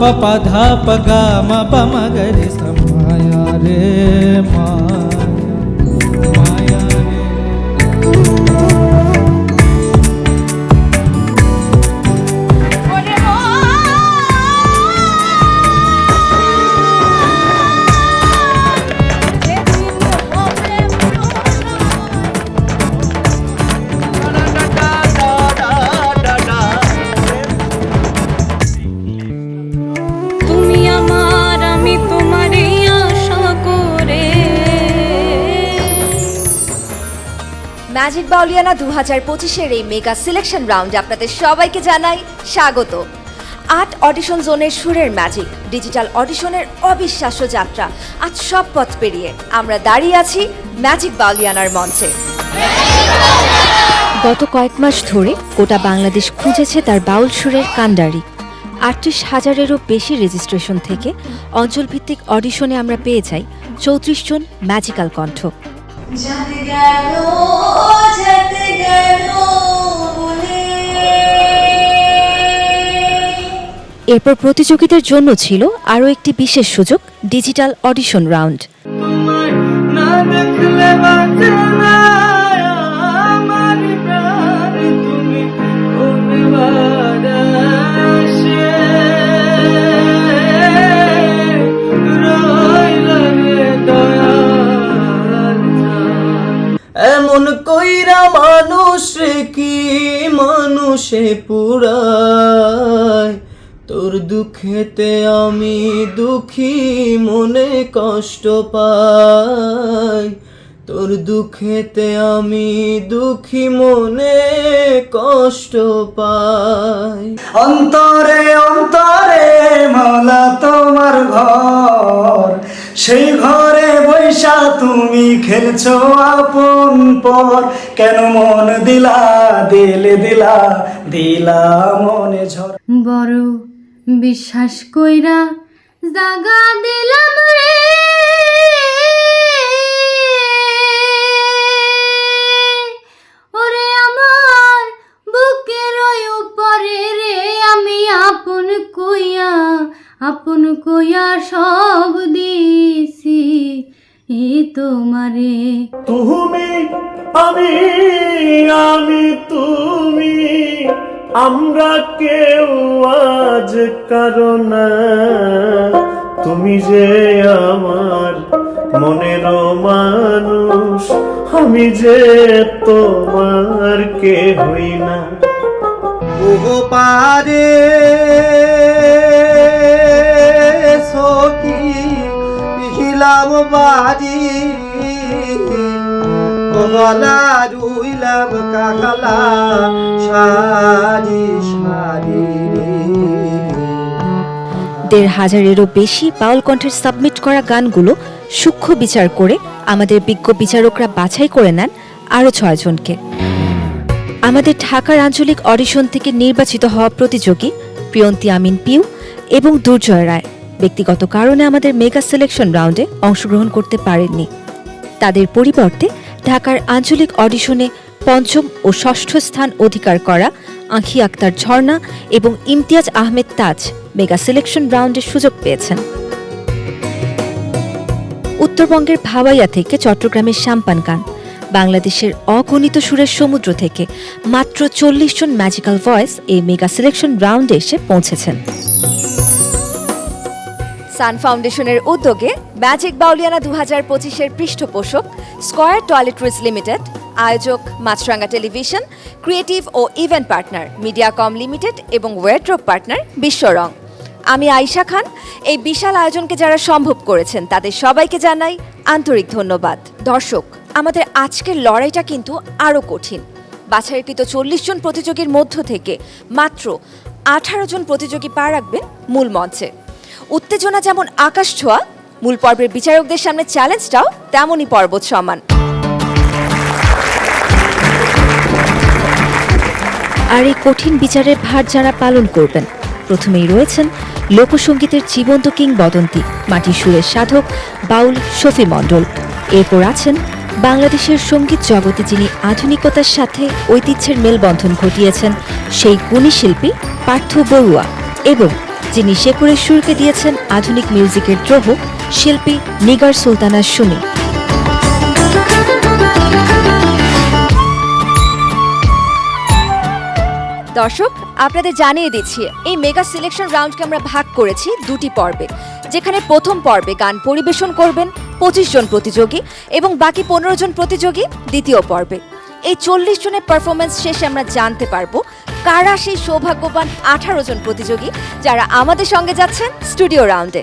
प प ध प ग म प म। ग रे माया रे माया ম্যাজিক বাউলিয়ানা দু হাজার পঁচিশের এই মেগা সিলেকশন রাউন্ডে আপনাদের সবাইকে জানাই স্বাগত। আট অডিশন জোনের সুরের ম্যাজিক, ডিজিটাল অডিশনের অবিশ্বাস্য যাত্রা, আজ সব পথ পেরিয়ে আমরা দাঁড়িয়ে আছি ম্যাজিক বাউলিয়ানার মঞ্চে। গত কয়েক মাস ধরে গোটা বাংলাদেশ খুঁজেছে তার বাউল সুরের কান্ডারি। আটত্রিশ হাজারেরও বেশি রেজিস্ট্রেশন থেকে অঞ্চলভিত্তিক অডিশনে আমরা পেয়ে যাই চৌত্রিশ জন ম্যাজিক্যাল কণ্ঠ যেতে গেল যেতে গেল এরপর প্রতিযোগিতার জন্য ছিল আরও একটি বিশেষ সুযোগ ডিজিটাল অডিশন রাউন্ড। কি মানুষে পুরায়? তোর দুঃখেতে আমি দুঃখী, মনে কষ্ট পাই। তোর দুঃখেতে আমি দুঃখী, মনে কষ্ট পাই। অন্তরে অন্তরে মালা তোমার ঘর। সেই ঘরে বৈশা তুমি খেলছো আপন পর। কেন মন দিলা, দিলে দিলা দিলা মনে ঝড়। বড় বিশ্বাস কইরা জাগা দিলাম রে। ওরে আমার বুকের ওই উপরে রে আমি আপন কইয়া আপন কইয়া সব দিছি ই তোমারে। তুমি আমি আমি তুমি আমরা কেউ আজ কারণ তুমি যে আমার মনের মানুষ আমি যে তোমার কে হই না। ওগো পারে হিলাম বাড়ি গলা রুইলাম কাকালা সারি সারি দেড় হাজারেরও বেশি বাউল কণ্ঠের সাবমিট করা গানগুলো সূক্ষ্ম বিচার করে আমাদের বিজ্ঞ বিচারকরা বাছাই করে নেন আরও ছয়জনকে আমাদের ঢাকার আঞ্চলিক অডিশন থেকে নির্বাচিত হওয়া প্রতিযোগী প্রিয়ন্তী আমিন পিউ এবং দুর্জয় রায়। ব্যক্তিগত কারণে আমাদের মেগা সিলেকশন রাউন্ডে অংশগ্রহণ করতে পারেননি। তাদের পরিবর্তে ঢাকার আঞ্চলিক অডিশনে পঞ্চম ও ষষ্ঠ স্থান অধিকার করা আঁখি আক্তার ঝর্ণা এবং ইমতিয়াজ আহমেদ তাজ মেগা সিলেকশন রাউন্ডের সুযোগ পেয়েছেন। উত্তরবঙ্গের ভাওয়াইয়া থেকে চট্টগ্রামের সাম্পান গান, বাংলাদেশের অগণিত সুরের সমুদ্র থেকে মাত্র চল্লিশ জন ম্যাজিক্যাল ভয়েস এই মেগা সিলেকশন রাউন্ডে এসে পৌঁছেছেন। সান ফাউন্ডেশনের উদ্যোগে ম্যাজিক বাউলিয়ানা দু হাজার পঁচিশের পৃষ্ঠপোষক স্কয়ার টয়লেট্রিজ লিমিটেড, আয়োজক মাছরাঙ্গা টেলিভিশন, ক্রিয়েটিভ ও ইভেন্ট পার্টনার মিডিয়াকম লিমিটেড এবং ওয়েড্রপ পার্টনার বিশ্বরং আমি আয়শা খান। এই বিশাল আয়োজনকে যারা সম্ভব করেছেন তাদের সবাইকে জানাই আন্তরিক ধন্যবাদ। দর্শক, আমাদের আজকের লড়াইটা কিন্তু আরও কঠিন। বাছাইকৃত চল্লিশ জন প্রতিযোগীর মধ্য থেকে মাত্র আঠারো জন প্রতিযোগী পা রাখবেন মূল মঞ্চে। উত্তেজনা যেমন আকাশ ছোঁয়া, মূল পর্বের বিচারকদের সামনে চ্যালেঞ্জটাও তেমনই পর্বত সমান। আর এই কঠিন বিচারের ভার যারা পালন করবেন, প্রথমেই রয়েছেন লোকসঙ্গীতের জীবন্ত কিংবদন্তি মাটির সুরের সাধক বাউল শফি মণ্ডল। এরপর আছেন বাংলাদেশের সংগীত জগতে যিনি আধুনিকতার সাথে ঐতিহ্যের মেলবন্ধন ঘটিয়েছেন, সেই গুণী শিল্পী পার্থ বড়ুয়া এবং যিনি শেকুরের সুরকে দিয়েছেন আধুনিক মিউজিকের দ্রবক, শিল্পী নিগার সুলতানা সুমি। দর্শক, আপনাদের জানিয়ে দিচ্ছি, এই মেগা সিলেকশন রাউন্ডকে আমরা ভাগ করেছি দুটি পর্বে, যেখানে প্রথম পর্বে গান পরিবেশন করবেন পঁচিশ জন প্রতিযোগী এবং বাকি পনেরো জন প্রতিযোগী দ্বিতীয় পর্বে। এই চল্লিশ জনের পারফরমেন্স শেষে আমরা জানতে পারব কারা সেই সৌভাগ্যবান আঠারো জন প্রতিযোগী যারা আমাদের সঙ্গে যাচ্ছেন স্টুডিও রাউন্ডে?